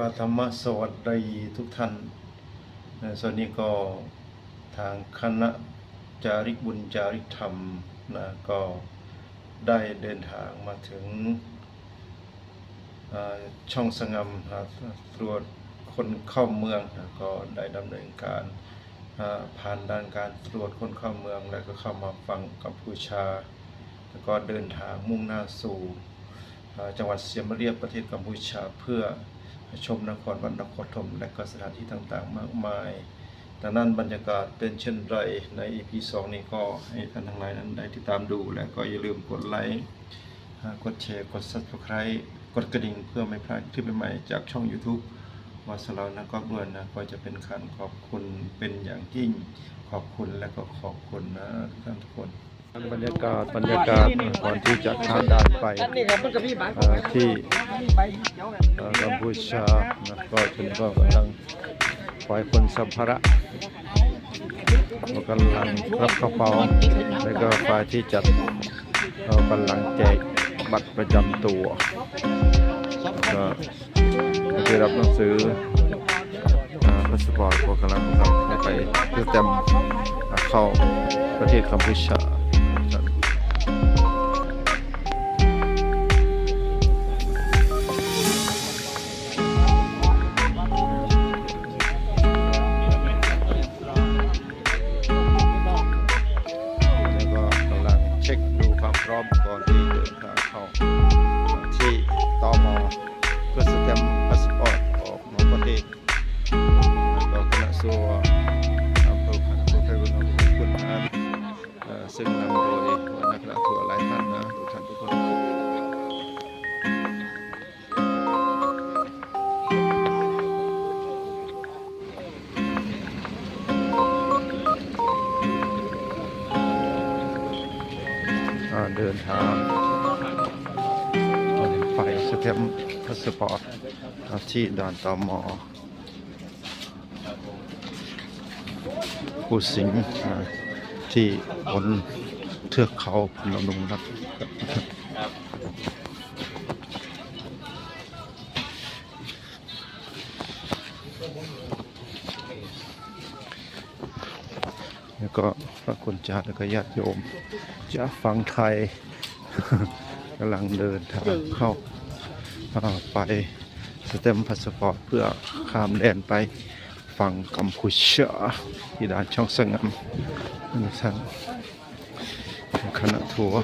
ก็ธรรมสวัสดีทุกท่านนะส่วนนี้ก็ทางคณะจาริกบุญจาริกธรรมนะก็ได้เดินทางมาถึงช่องสงมนะตรวจคนเข้าเมืองนะก็ได้ดำเนินการผ่านด้านการตรวจคนเข้าเมืองแล้วก็เข้ามาฟังกัมพูชา แล้วก็เดินทางมุ่งหน้าสู่จังหวัดเสียมเรียบประเทศกัมพูชาเพื่อ ชมนครวัดนครธมและก็สถานที่ต่างๆ มากมายดังนั้นบรรยากาศเป็นเช่นไรใน EP 2 นี้ก็ให้ท่านทั้งหลายนั้นได้ติดตามดู และก็อย่าลืมกดไลค์ กดแชร์ กด Subscribe กดกระดิ่งเพื่อไม่พลาดคลิปใหม่ๆจากช่อง YouTube วาสลาวนะก็ด้วยนะก็จะเป็นการขอบคุณเป็นอย่างยิ่ง ขอบคุณและก็ขอบคุณนะทุกท่านทุกคน บรรยากาศบรรยากาศก่อนที่จะข้ามด่านไปที่กัมพูชานะก็จนก็กำลังปล่อยคนสัมภาระกำลังรับกระเป๋าแล้วก็ฝ่ายที่จัดกำลังแจกบัตรประจำตัวก็ได้รับหนังสือพาสปอร์ตก็กำลังนำไปเพื่อเต็มเข้าประเทศกัมพูชา อ่าเดินทางไปสเต็มพาสปอร์ตที่ด่านตมผู้สิงที่บนเทือกเขาพนมรุ้งครับ แล้วก็พระคุณเจ้าแล้วก็ญาติโยมจะฟังไทยกำลังเดินทางเข้าไปสเต็มพาสปอร์ตเพื่อข้ามแดนไปฝั่งกัมพูชาที่ด่านช่องสงามนี่ท่านคณะทัวร์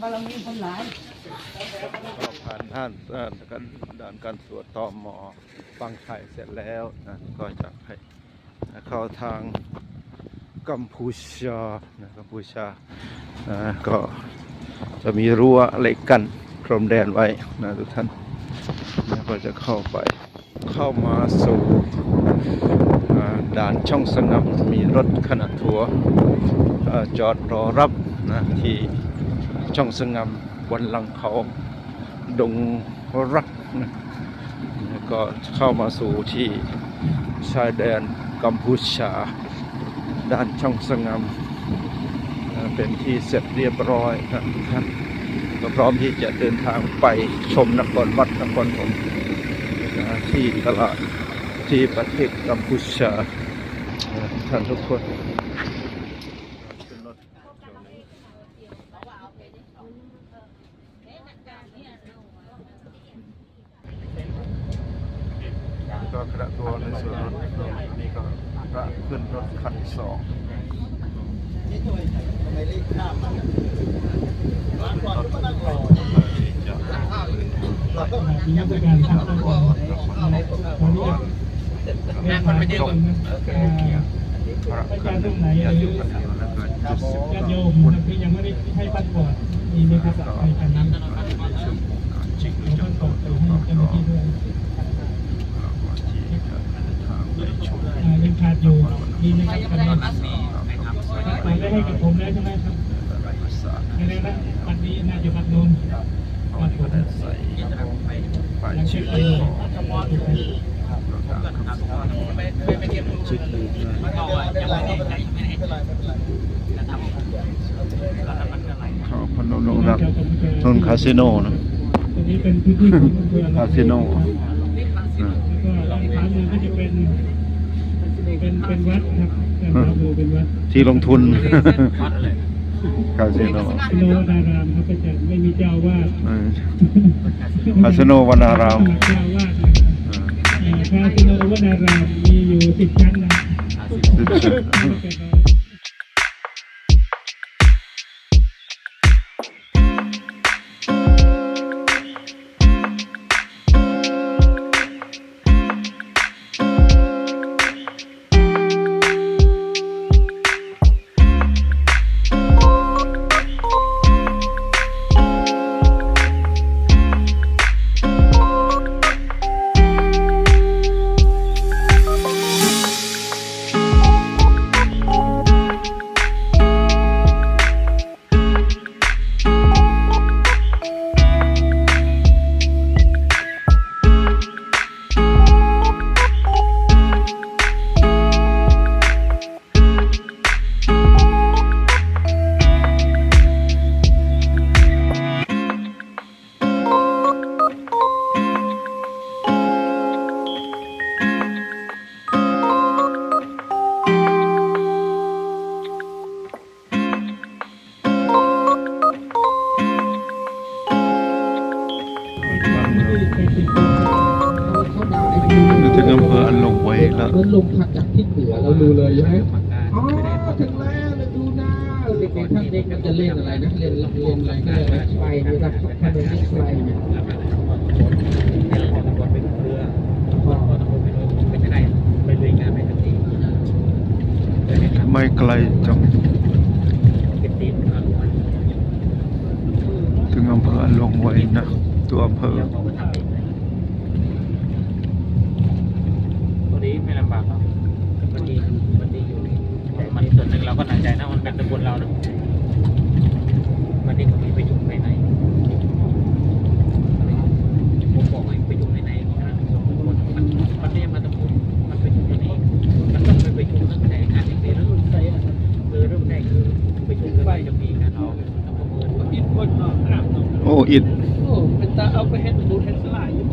บารมีคนหลายก็ผ่านด้านการด่านการตรวจต่อหมอฟังไทยเสร็จแล้วนะก็จะให้เข้าทางกัมพูชานะกัมพูชานะก็จะมีรั้วเหล็กกันพรมแดนไว้นะทุกท่านแล้วก็จะเข้าไป เข้ามาสู่ด่านช่องสงับมีรถขนาดทัวร์เอ่อจอดรอรับนะที่ช่องสงัมบนลังเขาดงรักนะก็เข้ามาสู่ที่ชายแดนกัมพูชา ด้านช่องสงามเป็นที่เสร็จเรียบร้อยครับทุกท่านก็พร้อมที่จะเดินทางไปชมนครวัดนครผม ที่ตลาดที่ประเทศกัมพูชานะทุกท่านทุกคนขึ้นรถเที่ยวหนึ่งก็คณะทัวร์ในส่วนรถนี่ก็พระขึ้นรถคันที่สองมีมาตรก นนี้งานมันไม่เยอะพระอาขึ้จานรย์ตรงไหนอาติโยยุมกันแล้วก็จุดสิบญาติโยมนะครับที่ยังไม่ได้ให้พาสปอร์ตมีในภาษาไทยกันนั้นช่วงการจิกเราจก็นส่งไปให้เจ้าหน้าที่ด้วยที่จะเดินทางไปชมอ่ายังขาดอยู่มีไหมครับกันนั้นปอร์ตได้ให้กับผมแล้วใช่ไหมครับภาษาในเรื่องนั้นปัดนี้น่าจะปัดโน้น เอาปัดที่ผก็มได้ใส่ไปยังชื่เช็อคขเลอยงชื่ออื่นนะไม่เป็นไรไม่เป็นไรไม่เป็นไรไม่เป็นไรนะนนคาสิโนนะตรงนี้เป็นพื้นที่ของอำเภอคาสิโนครับอ่าแล้วก็ด้านขวามือก็จะเป็นเป็นเป็นวัดครับด้านขวามือเป็นวัดที่ลงทุน คาสิโนคาสิโนดารามครับอาจารย์ไม่มีเจ้าอาวาดเออคาสิโนวนารามเจ้าอาวาสนะครับอ่าคาสิโนวนารามมีอยู่สิบชั้นนะ ถึงแล้วเราดูหน้าเด็กๆท่านเด็กมันจะเล่นอะไรนะเล่นเล่นอะไรก็ได้นะไฟนะครับถ้าเป็นเล่นไฟไม่ไกลจังถึงอำเภออันลงไว้นะ ตัวอำเภอตัวนี้ไม่ลำบากหรอกมันดีมันดีอยู่แต่มันส่วน หนึ่งเราก็หนักใจนะมันเป็นตำบลเรานะมันนี่เขามีไปอยู่ภายในผมบอกให้ไปอยู่ภายในนะสองตำบลมันมันไม่ใช่มาตำบลมันไปอยู่ที่นี่มันต้องไปไปอยู่ตั้งแต่งานที่เป็นเริ่มใส่คือเริ่มแรกคือไปอยู่กันจะมีการเอาต้องประเมินว่าอินคนเนาะอาโอ้อิดโอ้เป็นตาเอาไปเฮ็ดดูเฮ็ดสลายอยู่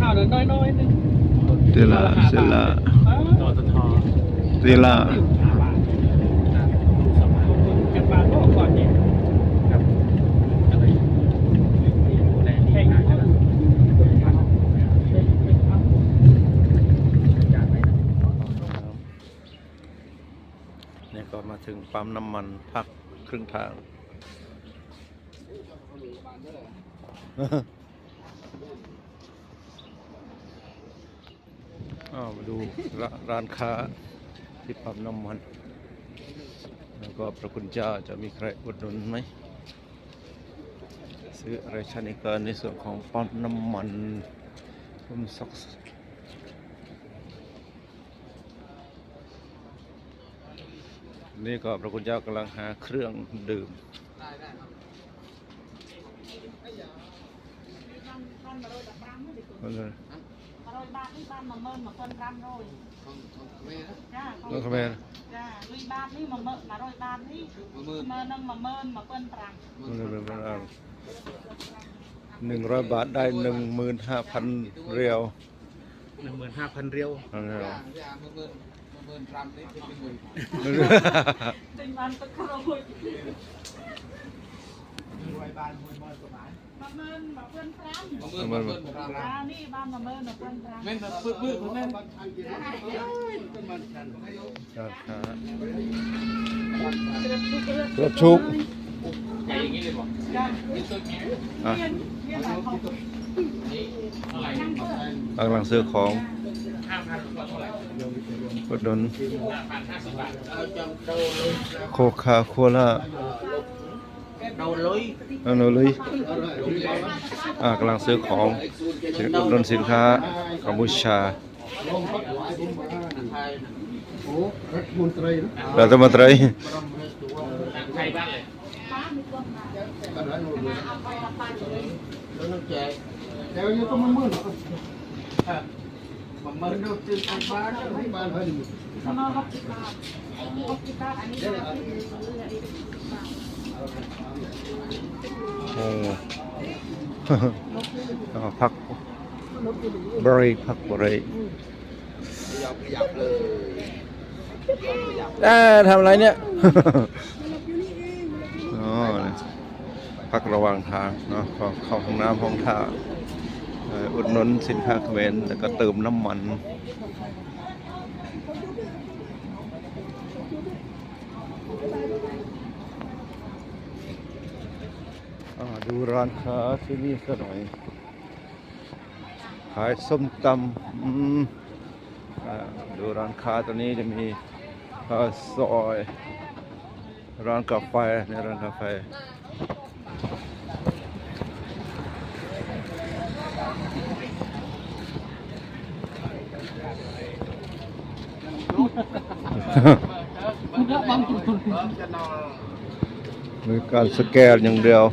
ข้าวน้อยน้อยๆนึงเตลาเซลาอ้าวตอตท เตลาเนี่ยก็มาถึงปั๊มน้ำมันพักครึ่งทางอ้าวมาดูร้านค้า ที่ปั๊มน้ำมัน แล้วก็พระคุณเจ้าจะมีใครอุดหนุนไหม ซื้ออะไรชนิการในส่วนของปั๊มน้ำมันผมสักนี่ก็พระคุณเจ้ากำลังหาเครื่องดื่มเอาเลยรอยบาทนี่บ้านมาเมิ นมาคนรำโรยจ้าแล้วทำไมจ้าลุยบาทนี่มาเมินมารอยบาทนี่มาเมินนึงมาเมินมาเปิ้นตรังมันเลยเป็นเอาหนึ่งร้อยบาทได้หนึ่งหมื่นห้าพันเรียวหนึ่งหมื่นห้าพันเรียวนั่นแหละตึงบ้านตะโครย มาเมินมาเปิ้นตรังมันจ้านี่บ้านมาเมินมาเปิ้นตรังกระชุกใหญ่อย่างนี้เลยบอกจ้าอะเรียนเรียนอะไรของกำลังซื้อของห้าพันกว่าเท่าไหร่อุดหนุนห้าพันห้าสิบบาทโคคาโคล่า เราเลยอันนู้นเลยอ่ากำลังซื้อของสินอุดหนุนสินค้ากัมพูชาโอ้รัฐมนตรีนะรัฐมนตรีไทยบ้านเลยอ โอ้พักบริพักบริยอมทำอะไรเนี่ยพักระหว่างทางเนาะเข้าห้องน้ำห้องท่าอุดหนุนสินค้าเขมรแล้วก็เติมน้ำมัน ดูร้านค้าที่นี่สักหน่อย ขายส้มตำอืมอ่าดูร้านค้าตัวนี้จะมีข้าวซอยร้านกาแฟในร้านกาแฟจะนอนมีการสแกนอย่างเดียว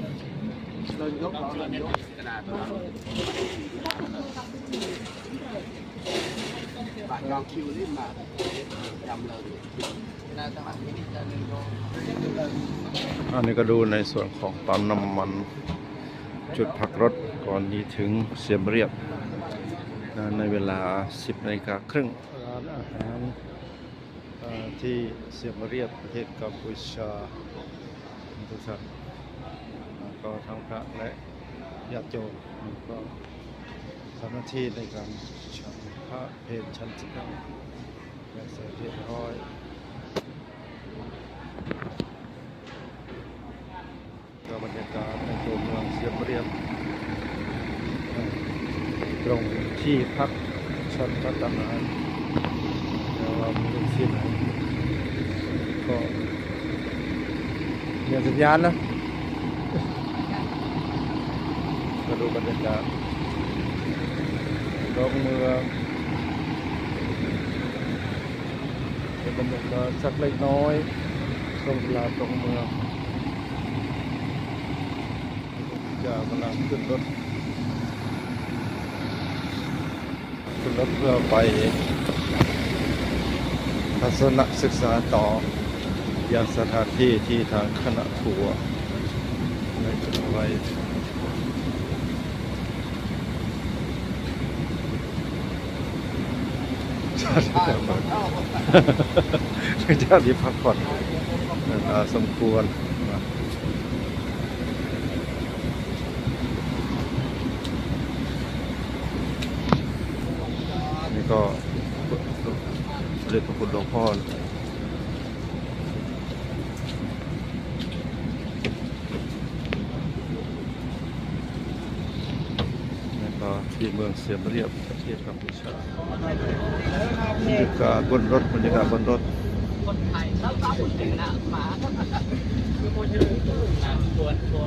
บัตรจองคิวรีบมาจำเลยอันนี้ก็ดูในส่วนของปั๊มน้ำมัน จุดพักรถก่อนที่ถึงเสียมเรียบ ในเวลา 10นาฬิกาครึ่งร้านอาหารที่เสียมเรียบประเทศกัมพูชาทุกท่าน ก็ทั้งพระและญาติโยมก็ทำหน้าที่ในการฉันพระเพลชั้นสิบเก้าและเสร็จเรียบร้อยก็บรรยากาศในตัวเมืองเสียมเรียบตรงที่พักชั้นพัฒนาแล้วเราไม่รู้ที่ไหนก็มีสัญญาณนะก็ ดูบรรยากาศตรงเมืองเป็นบรรยากาศสักเล็กน้อยตรงตลาดตรงเมืองจะกำลังขึ้นรถขึ้นรถเพื่อไปทัศนศึกษาต่อยังสถานที่ที่ทางคณะทัวร์ได้จัดไว้ชาติ พักผ่อนชาติพักผ่อนสมควรนี่ก็เรียกพระคุณหลวงพ่อ ที่เมืองเสียมเรียบประเทศกัมพูชาบรรยากาศบนรถบรรยากาศบนรถคนไทยแล้วก็คนเก่นะมาคือคนที่รู้ตัวตัว